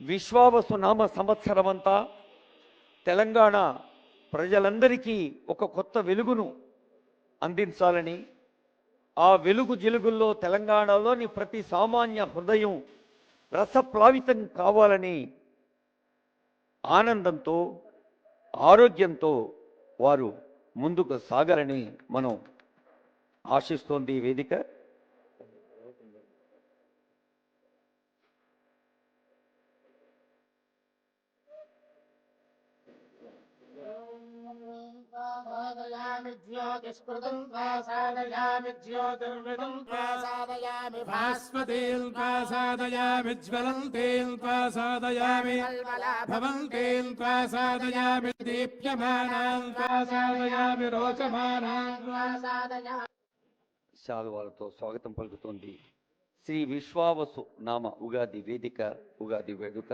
విశ్వావసు నామ సంవత్సరమంతా తెలంగాణ ప్రజలందరికీ ఒక కొత్త వెలుగును అందించాలని ఆ వెలుగు జిలుగుల్లో తెలంగాణలోని ప్రతి సామాన్య హృదయం రసప్లావితం కావాలని ఆనందంతో ఆరోగ్యంతో వారు ముందుకు సాగాలని మనం ఆశిస్తోంది ఈ వేదిక. సాధయామి జ్యోతిస్మృతం సాధయామి జ్యోతిర్మృతం సాధయామి భాస్వతీం త్వా సాధయామి జ్వలంతీం త్వా సాధయామి భవంతీం త్వా సాధయామి దీప్యమానాం త్వా సాధయామి రోచమానాం శాలువాలతో స్వాగతం పలుకుతోంది శ్రీ విశ్వావసు నామ ఉగాది వేదిక ఉగాది వేడుక.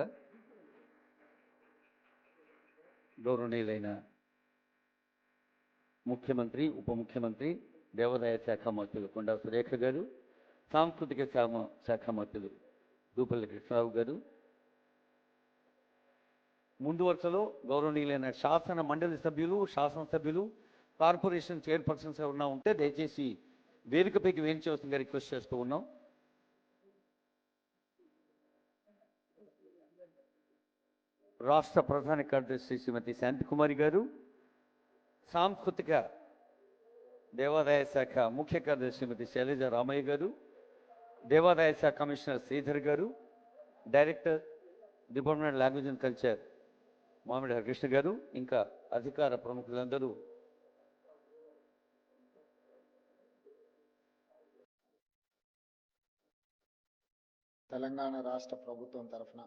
గౌరవనీయులైన ముఖ్యమంత్రి ఉప ముఖ్యమంత్రి దేవాదాయ శాఖ మంత్రులు కొండా సురేఖ గారు సాంస్కృతిక శాఖ శాఖ మంత్రులు దూపల్లి కృష్ణరావు గారు. ముందు వరుసలో గౌరవనీయులైన శాసన మండలి సభ్యులు శాసనసభ్యులు కార్పొరేషన్ చైర్పర్సన్స్ ఎవరన్నా ఉంటే దయచేసి వేదికపైకి వేయించవలసిందిగా రిక్వెస్ట్ చేస్తూ ఉన్నాం. రాష్ట్ర ప్రధాన కార్యదర్శి శ్రీమతి శాంతికుమారి గారు సాంస్కృతిక దేవాదాయ శాఖ ముఖ్య కార్యదర్శి శ్రీమతి శైలజ రామయ్య గారు దేవాదాయ శాఖ కమిషనర్ శ్రీధర్ గారు director department language and culture Mamidi Harikrishna గారు ఇంకా అధికార ప్రముఖులందరూ. తెలంగాణ రాష్ట్ర ప్రభుత్వం తరఫున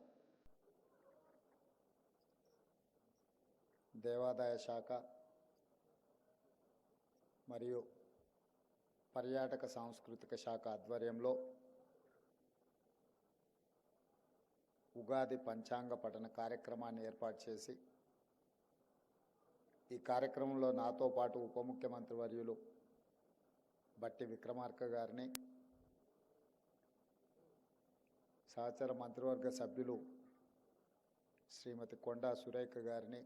దేవాదాయ శాఖ మరియు పర్యాటక సాంస్కృతిక శాఖ ఆధ్వర్యంలో ఉగాది పంచాంగ పఠన కార్యక్రమాన్ని ఏర్పాటు చేసి ఈ కార్యక్రమంలో నాతో పాటు ఉప ముఖ్యమంత్రి వర్యులు బట్టి విక్రమార్క గారిని సహచర మంత్రివర్గ సభ్యులు శ్రీమతి కొండా సురేఖ గారిని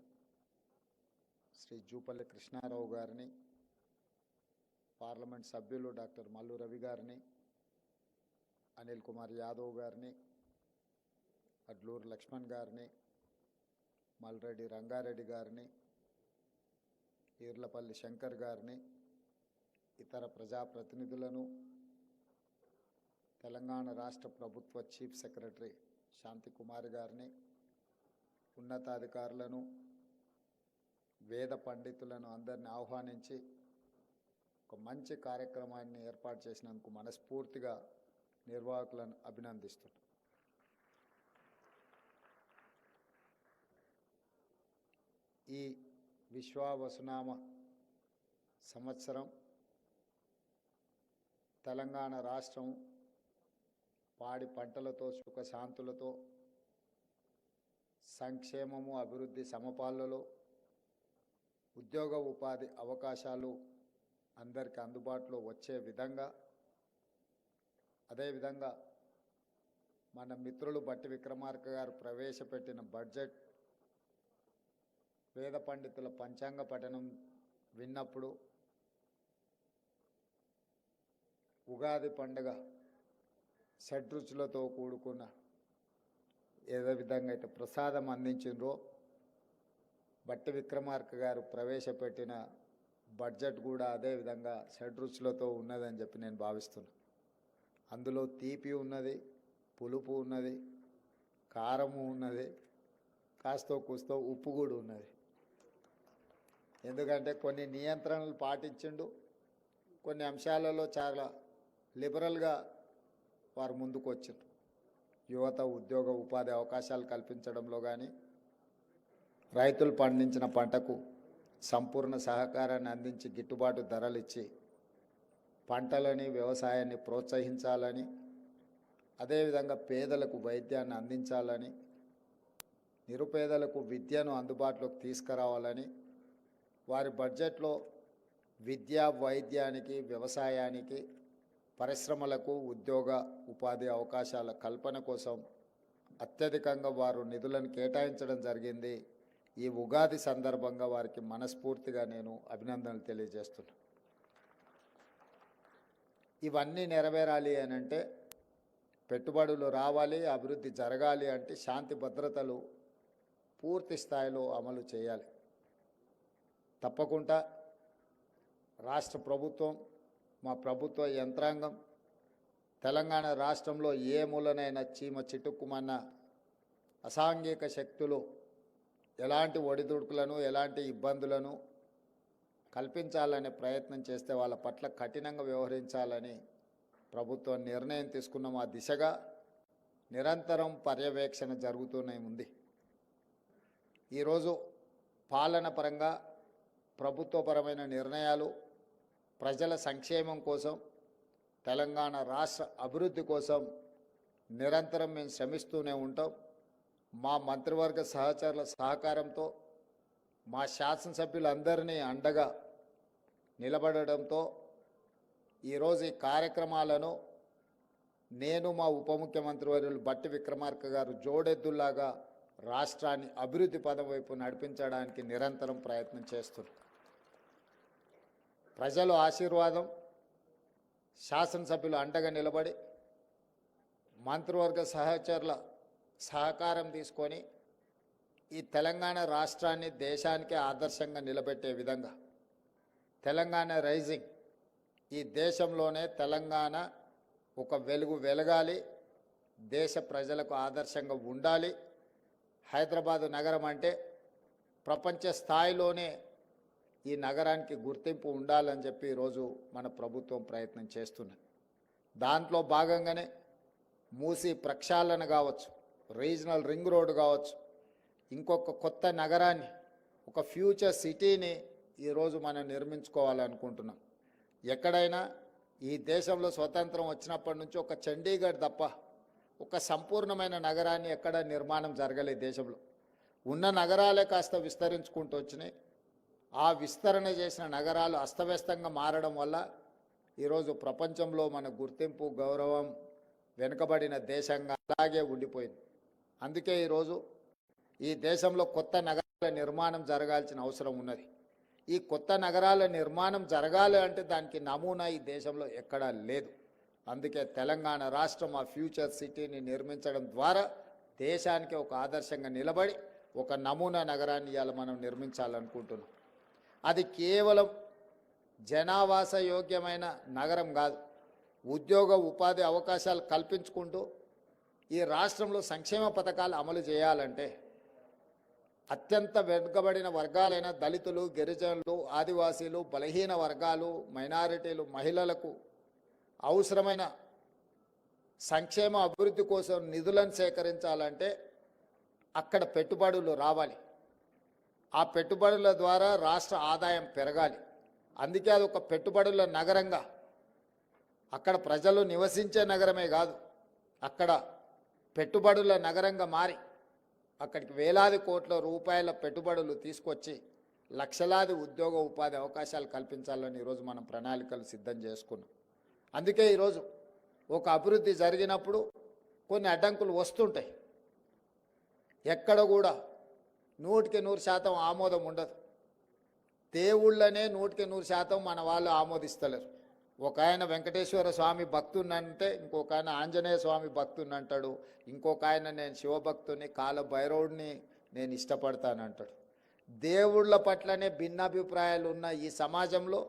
శ్రీ జూపల్లి కృష్ణారావు గారిని పార్లమెంట్ సభ్యులు డాక్టర్ మల్లు రవి గారిని అనిల్ కుమార్ యాదవ్ గారిని అడ్లూరు లక్ష్మణ్ గారిని మల్రెడ్డి రంగారెడ్డి గారిని ఈర్లపల్లి శంకర్ గారిని ఇతర ప్రజాప్రతినిధులను తెలంగాణ రాష్ట్ర ప్రభుత్వ చీఫ్ సెక్రటరీ శాంతి కుమార్ గారిని ఉన్నతాధికారులను వేద పండితులను అందరిని ఆహ్వానించి ఒక మంచి కార్యక్రమాన్ని ఏర్పాటు చేసినందుకు మనస్ఫూర్తిగా నిర్వాహకులను అభినందిస్తున్నాను ఈ విశ్వావసునామ సంవత్సరం తెలంగాణ రాష్ట్రం పాడి పంటలతో సుఖశాంతులతో సంక్షేమము అభివృద్ధి సమపాలలో ఉద్యోగ ఉపాధి అవకాశాలు అందరికి అందుబాటులో వచ్చే విధంగా అదేవిధంగా మన మిత్రులు బట్టి విక్రమార్క గారు ప్రవేశపెట్టిన బడ్జెట్ వేద పండితుల పంచాంగ పఠనం విన్నప్పుడు ఉగాది పండుగ షడ్రుచులతో కూడుకున్న ఏదో విధంగా అయితే ప్రసాదం అందించిండ్రో బట్టి విక్రమార్క గారు ప్రవేశపెట్టిన బడ్జెట్ కూడా అదే విధంగా షడ్రుచులతో ఉన్నదని చెప్పి నేను భావిస్తున్నాను అందులో తీపి ఉన్నది పులుపు ఉన్నది కారము ఉన్నది కాస్తో కూస్తో ఉప్పు కూడా ఉన్నది. ఎందుకంటే కొన్ని నియంత్రణలు పాటించిండు కొన్ని అంశాలలో చాలా లిబరల్గా వారు ముందుకు వచ్చిండ్రు యువత ఉద్యోగ ఉపాధి అవకాశాలు కల్పించడంలో కానీ రైతులు పండించిన పంటకు సంపూర్ణ సహకారాన్ని అందించి గిట్టుబాటు ధరలు ఇచ్చి పంటలని వ్యవసాయాన్ని ప్రోత్సహించాలని అదేవిధంగా పేదలకు వైద్యాన్ని అందించాలని నిరుపేదలకు విద్యను అందుబాటులోకి తీసుకురావాలని వారి బడ్జెట్లో విద్యా వైద్యానికి వ్యవసాయానికి పరిశ్రమలకు ఉద్యోగ ఉపాధి అవకాశాల కల్పన కోసం అత్యధికంగా వారు నిధులను కేటాయించడం జరిగింది. ఈ ఉగాది సందర్భంగా వారికి మనస్ఫూర్తిగా నేను అభినందనలు తెలియజేస్తున్నాను ఇవన్నీ నెరవేరాలి అని అంటే పెట్టుబడులు రావాలి అభివృద్ధి జరగాలి అంటే శాంతి భద్రతలు పూర్తి స్థాయిలో అమలు చేయాలి. తప్పకుండా రాష్ట్ర ప్రభుత్వం మా ప్రభుత్వ యంత్రాంగం తెలంగాణ రాష్ట్రంలో ఏ మూలనైనా చీమ చిటుక్కుమన్న అసాంఘిక శక్తులు ఎలాంటి ఒడిదుడుకులను ఎలాంటి ఇబ్బందులను కల్పించాలనే ప్రయత్నం చేస్తే వాళ్ళ పట్ల కఠినంగా వ్యవహరించాలని ప్రభుత్వం నిర్ణయం తీసుకున్న ఆ దిశగా నిరంతరం పర్యవేక్షణ జరుగుతూనే ఉంది. ఈరోజు పాలన పరంగా ప్రభుత్వపరమైన నిర్ణయాలు ప్రజల సంక్షేమం కోసం తెలంగాణ రాష్ట్ర అభివృద్ధి కోసం నిరంతరం మేము శ్రమిస్తూనే ఉంటాం. మా మంత్రివర్గ సహచరుల సహకారంతో మా శాసనసభ్యులందరినీ అండగా నిలబడడంతో ఈరోజు ఈ కార్యక్రమాలను నేను మా ఉప ముఖ్యమంత్రి వర్యులు బట్టి విక్రమార్క గారు జోడెద్దుల్లాగా రాష్ట్రాన్ని అభివృద్ధి పదం వైపు నడిపించడానికి నిరంతరం ప్రయత్నం చేస్తున్నారు. ప్రజలు ఆశీర్వాదం శాసనసభ్యులు అండగా నిలబడి మంత్రివర్గ సహచరుల సహకారం తీసుకొని ఈ తెలంగాణ రాష్ట్రాన్ని దేశానికి ఆదర్శంగా నిలబెట్టే విధంగా తెలంగాణ రైజింగ్ ఈ దేశంలోనే తెలంగాణ ఒక వెలుగు వెలగాలి దేశ ప్రజలకు ఆదర్శంగా ఉండాలి. హైదరాబాదు నగరం అంటే ప్రపంచ స్థాయిలోనే ఈ నగరానికి గుర్తింపు ఉండాలని చెప్పి ఈరోజు మన ప్రభుత్వం ప్రయత్నం చేస్తున్నది. దాంట్లో భాగంగానే మూసి ప్రక్షాళన కావచ్చు రీజనల్ రింగ్ రోడ్ కావచ్చు. ఇంకొక కొత్త నగరాన్ని ఒక ఫ్యూచర్ సిటీని ఈరోజు మనం నిర్మించుకోవాలనుకుంటున్నాం ఎక్కడైనా ఈ దేశంలో స్వతంత్రం వచ్చినప్పటి నుంచి ఒక చండీగఢ్ తప్ప ఒక సంపూర్ణమైన నగరాన్ని ఎక్కడ నిర్మాణం జరగలేదు దేశంలో. ఉన్న నగరాలే కాస్త విస్తరించుకుంటూ వచ్చినాయి. ఆ విస్తరణ చేసిన నగరాలు అస్తవ్యస్తంగా మారడం వల్ల ఈరోజు ప్రపంచంలో మన గుర్తింపు గౌరవం వెనుకబడిన దేశంగా అలాగే ఉండిపోయింది. అందుకే ఈరోజు ఈ దేశంలో కొత్త నగరాల నిర్మాణం జరగాల్సిన అవసరం ఉన్నది. ఈ కొత్త నగరాల నిర్మాణం జరగాలి అంటే దానికి నమూనా ఈ దేశంలో ఎక్కడా లేదు. అందుకే తెలంగాణ రాష్ట్రం ఆ ఫ్యూచర్ సిటీని నిర్మించడం ద్వారా దేశానికి ఒక ఆదర్శంగా నిలబడి ఒక నమూనా నగరాన్ని ఇవాళ మనం నిర్మించాలనుకుంటున్నాం. అది కేవలం జనావాస యోగ్యమైన నగరం కాదు. ఉద్యోగ ఉపాధి అవకాశాలు కల్పించుకుంటూ ఈ రాష్ట్రంలో సంక్షేమ పథకాలు అమలు చేయాలంటే అత్యంత వెనుకబడిన వర్గాలైన దళితులు గిరిజనులు ఆదివాసీలు బలహీన వర్గాలు మైనారిటీలు మహిళలకు అవసరమైన సంక్షేమ అభివృద్ధి కోసం నిధులను సేకరించాలంటే అక్కడ పెట్టుబడులు రావాలి. ఆ పెట్టుబడుల ద్వారా రాష్ట్ర ఆదాయం పెరగాలి. అందుకే అది ఒక పెట్టుబడుల నగరంగా అక్కడ ప్రజలు నివసించే నగరమే కాదు అక్కడ పెట్టుబడుల నగరంగా మారి అక్కడికి వేలాది కోట్ల రూపాయల పెట్టుబడులు తీసుకొచ్చి లక్షలాది ఉద్యోగ ఉపాధి అవకాశాలు కల్పించాలని ఈరోజు మనం ప్రణాళికలు సిద్ధం చేసుకున్నాం. అందుకే ఈరోజు ఒక అభివృద్ధి జరిగినప్పుడు కొన్ని అడ్డంకులు వస్తుంటాయి. ఎక్కడ కూడా నూటికి నూరు శాతం ఆమోదం ఉండదు. దేవుళ్ళనే నూటికి నూరు శాతం మన వాళ్ళు ఆమోదిస్తలేరు. ఒక ఆయన వెంకటేశ్వర స్వామి భక్తున్నంటే ఇంకొక ఆయన ఆంజనేయ స్వామి భక్తున్నంటాడు ఇంకొక ఆయన నేను శివభక్తుని కాల భైరవుడిని నేను ఇష్టపడతానంటాడు. దేవుళ్ళ పట్లనే భిన్నాభిప్రాయాలు ఉన్న ఈ సమాజంలో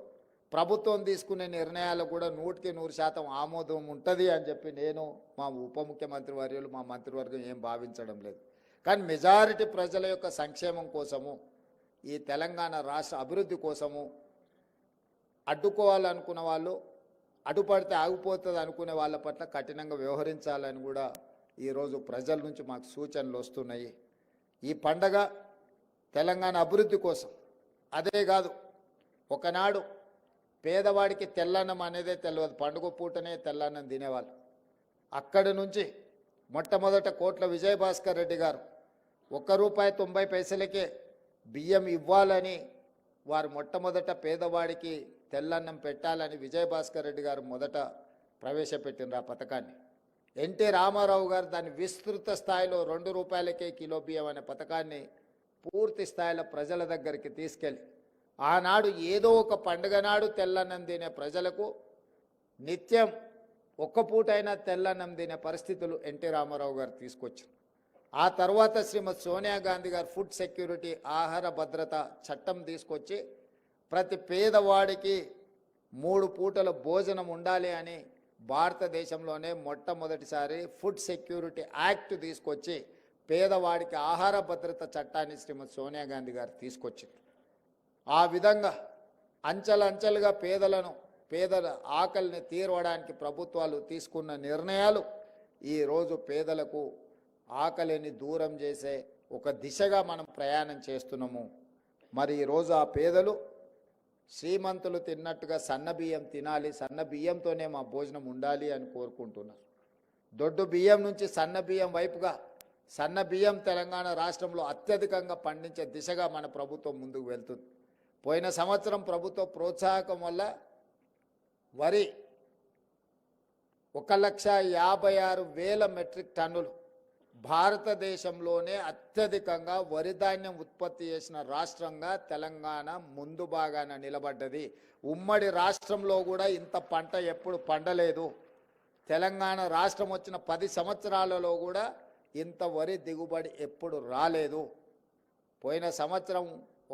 ప్రభుత్వం తీసుకునే నిర్ణయాలు కూడా నూటికి నూరు శాతం ఆమోదం ఉంటుంది అని చెప్పి నేను మా ఉప ముఖ్యమంత్రి వర్యులు మా మంత్రివర్గం ఏం భావించడం లేదు. కానీ మెజారిటీ ప్రజల యొక్క సంక్షేమం కోసము ఈ తెలంగాణ రాష్ట్ర అభివృద్ధి కోసము అడ్డుకోవాలనుకున్న వాళ్ళు అడ్డుపడితే ఆగిపోతుంది అనుకునే వాళ్ళ పట్ల కఠినంగా వ్యవహరించాలని కూడా ఈరోజు ప్రజల నుంచి మాకు సూచనలు వస్తున్నాయి. ఈ పండగ తెలంగాణ అభివృద్ధి కోసం అదే కాదు ఒకనాడు పేదవాడికి తెల్లన్నం అనేదే తెలియదు పండుగ పూటనే తెల్లన్నం తినేవాళ్ళు. అక్కడి నుంచి మొట్టమొదట కోట్ల విజయభాస్కర్ రెడ్డి గారు ఒక్క రూపాయి తొంభై పైసలకే బియ్యం ఇవ్వాలని వారు మొట్టమొదట పేదవాడికి తెల్లన్నం పెట్టాలని విజయభాస్కర్ రెడ్డి గారు మొదట ప్రవేశపెట్టిన ఆ పథకాన్ని. ఎన్టీ రామారావు గారు దాన్ని విస్తృత స్థాయిలో రెండు రూపాయలకే కిలో బియ్యం అనే పథకాన్ని పూర్తి స్థాయిలో ప్రజల దగ్గరికి తీసుకెళ్ళి ఆనాడు ఏదో ఒక పండుగ నాడు తెల్లన్నం తినే ప్రజలకు నిత్యం ఒక్క పూటైనా తెల్లన్నం తినే పరిస్థితులు ఎన్టీ రామారావు గారు తీసుకొచ్చారు ఆ తర్వాత శ్రీమతి సోనియా గాంధీ గారు ఫుడ్ సెక్యూరిటీ ఆహార భద్రత చట్టం తీసుకొచ్చి ప్రతి పేదవాడికి మూడు పూటల భోజనం ఉండాలి అని భారతదేశంలోనే మొట్టమొదటిసారి ఫుడ్ సెక్యూరిటీ యాక్ట్ తీసుకొచ్చి పేదవాడికి ఆహార భద్రత చట్టాన్ని శ్రీమతి సోనియా గాంధీ గారు తీసుకొచ్చింది. ఆ విధంగా అంచెలంచెలుగా పేదలను పేదల ఆకలిని తీరవడానికి ప్రభుత్వాలు తీసుకున్న నిర్ణయాలు ఈరోజు పేదలకు ఆకలిని దూరం చేసే ఒక దిశగా మనం ప్రయాణం చేస్తున్నాము. మరి ఈరోజు ఆ పేదలు శ్రీమంతులు తిన్నట్టుగా సన్న బియ్యం తినాలి సన్న బియ్యంతోనే మా భోజనం ఉండాలి అని కోరుకుంటున్నారు. దొడ్డు బియ్యం నుంచి సన్న బియ్యం వైపుగా సన్న బియ్యం తెలంగాణ రాష్ట్రంలో అత్యధికంగా పండించే దిశగా మన ప్రభుత్వం ముందుకు వెళ్తుంది. పోయిన సంవత్సరం ప్రభుత్వ ప్రోత్సాహకం వల్ల వరి ఒక లక్ష యాభై ఆరు వేల మెట్రిక్ టన్నులు భారతదేశంలోనే అత్యధికంగా వరి ధాన్యం ఉత్పత్తి చేసిన రాష్ట్రంగా తెలంగాణ ముందు భాగాన నిలబడ్డది. ఉమ్మడి రాష్ట్రంలో కూడా ఇంత పంట ఎప్పుడు పండలేదు. తెలంగాణ రాష్ట్రం వచ్చిన పది సంవత్సరాలలో కూడా ఇంత వరి దిగుబడి ఎప్పుడు రాలేదు. పోయిన సంవత్సరం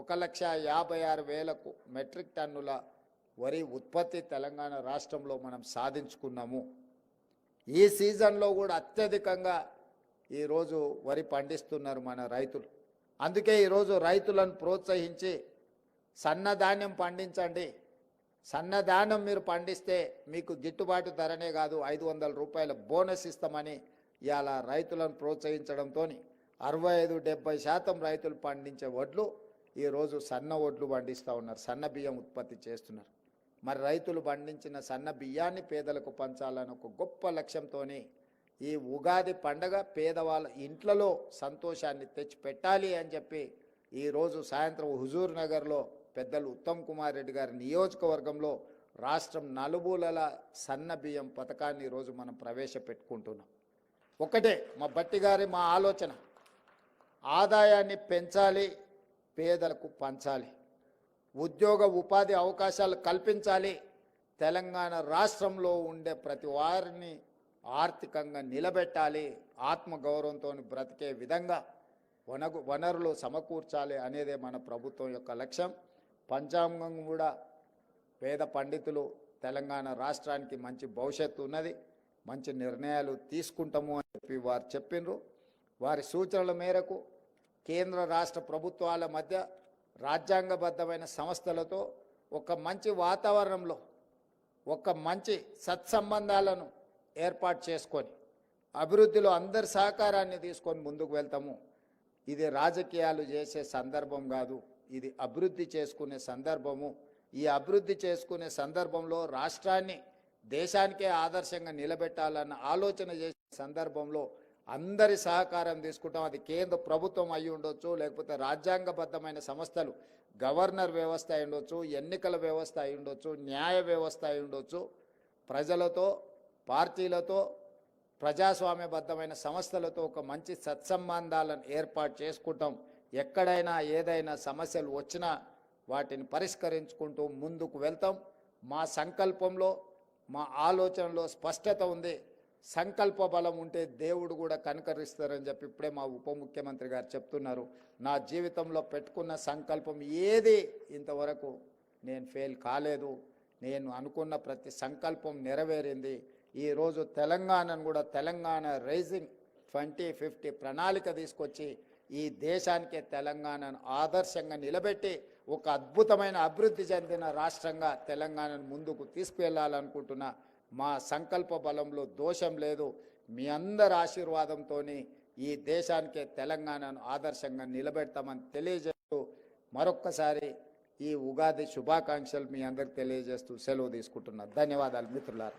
ఒక లక్ష యాభై ఆరు వేలకు మెట్రిక్ టన్నుల వరి ఉత్పత్తి తెలంగాణ రాష్ట్రంలో మనం సాధించుకున్నాము. ఈ సీజన్లో కూడా అత్యధికంగా ఈరోజు వరి పండిస్తున్నారు మన రైతులు. అందుకే ఈరోజు రైతులను ప్రోత్సహించి సన్నధాన్యం పండించండి. సన్నధాన్యం మీరు పండిస్తే మీకు గిట్టుబాటు ధరనే కాదు ఐదు వందల రూపాయల బోనస్ ఇస్తామని ఇవాళ రైతులను ప్రోత్సహించడంతో అరవై ఐదు డెబ్బై శాతం రైతులు పండించే వడ్లు ఈరోజు సన్న వడ్లు పండిస్తూ ఉన్నారు సన్న బియ్యం ఉత్పత్తి చేస్తున్నారు. మరి రైతులు పండించిన సన్న బియ్యాన్ని పేదలకు పంచాలని ఒక గొప్ప లక్ష్యంతోనే ఈ ఉగాది పండగ పేదవాళ్ళ ఇంట్లలో సంతోషాన్ని తెచ్చిపెట్టాలి అని చెప్పి ఈరోజు సాయంత్రం హుజూర్ నగర్లో పెద్దలు ఉత్తమ్ కుమార్ రెడ్డి గారి నియోజకవర్గంలో రాష్ట్రం నలుమూలల సన్న బియ్యం పథకాన్ని ఈరోజు మనం ప్రవేశపెట్టుకుంటున్నాం. ఒకటే మా బట్టి గారి మా ఆలోచన ఆదాయాన్ని పెంచాలి పేదలకు పంచాలి ఉద్యోగ ఉపాధి అవకాశాలు కల్పించాలి తెలంగాణ రాష్ట్రంలో ఉండే ప్రతి వారిని ఆర్థికంగా నిలబెట్టాలి ఆత్మగౌరవంతో బ్రతికే విధంగా వనగు వనరులు సమకూర్చాలి అనేదే మన ప్రభుత్వం యొక్క లక్ష్యం. పంచాంగం కూడా పేద పండితులు తెలంగాణ రాష్ట్రానికి మంచి భవిష్యత్తు ఉన్నది. మంచి నిర్ణయాలు తీసుకుంటాము అని చెప్పి వారు చెప్పిండ్రు వారి సూచనల మేరకు కేంద్ర రాష్ట్ర ప్రభుత్వాల మధ్య రాజ్యాంగబద్ధమైన సంస్థలతో ఒక మంచి వాతావరణంలో ఒక మంచి సత్సంబంధాలను ఏర్పాటు చేసుకొని అభివృద్ధిలో అందరి సహకారాన్ని తీసుకొని ముందుకు వెళ్తాము. ఇది రాజకీయాలు చేసే సందర్భం కాదు ఇది అభివృద్ధి చేసుకునే సందర్భము. ఈ అభివృద్ధి చేసుకునే సందర్భంలో రాష్ట్రాన్ని దేశానికే ఆదర్శంగా నిలబెట్టాలన్న ఆలోచన చేసే సందర్భంలో అందరి సహకారం తీసుకుంటాం. అది కేంద్ర ప్రభుత్వం అయి ఉండొచ్చు లేకపోతే రాజ్యాంగబద్ధమైన సంస్థలు గవర్నర్ వ్యవస్థ అయి ఉండొచ్చు ఎన్నికల వ్యవస్థ అయి ఉండొచ్చు న్యాయ వ్యవస్థ అయి ఉండొచ్చు. ప్రజలతో పార్టీలతో ప్రజాస్వామ్యబద్ధమైన సంస్థలతో ఒక మంచి సత్సంబంధాలను ఏర్పాటు చేసుకుంటాం. ఎక్కడైనా ఏదైనా సమస్యలు వచ్చినా వాటిని పరిష్కరించుకుంటూ ముందుకు వెళ్తాం. మా సంకల్పంలో మా ఆలోచనలో స్పష్టత ఉంది. సంకల్ప బలం ఉంటే దేవుడు కూడా కనుకరిస్తారని చెప్పి ఇప్పుడే మా ఉప ముఖ్యమంత్రి గారు చెప్తున్నారు. నా జీవితంలో పెట్టుకున్న సంకల్పం ఏది ఇంతవరకు నేను ఫెయిల్ కాలేదు. నేను అనుకున్న ప్రతి సంకల్పం నెరవేరింది. ఈరోజు తెలంగాణను కూడా తెలంగాణ రైజింగ్ ట్వంటీ ఫిఫ్టీ ప్రణాళిక తీసుకొచ్చి ఈ దేశానికే తెలంగాణను ఆదర్శంగా నిలబెట్టి ఒక అద్భుతమైన అభివృద్ధి చెందిన రాష్ట్రంగా తెలంగాణను ముందుకు తీసుకువెళ్ళాలనుకుంటున్న మా సంకల్ప బలంలో దోషం లేదు. మీ అందరి ఆశీర్వాదంతో ఈ దేశానికే తెలంగాణను ఆదర్శంగా నిలబెడతామని తెలియజేస్తూ మరొక్కసారి ఈ ఉగాది శుభాకాంక్షలు మీ అందరికి తెలియజేస్తూ సెలవు తీసుకుంటున్నా. ధన్యవాదాలు మిత్రులారా.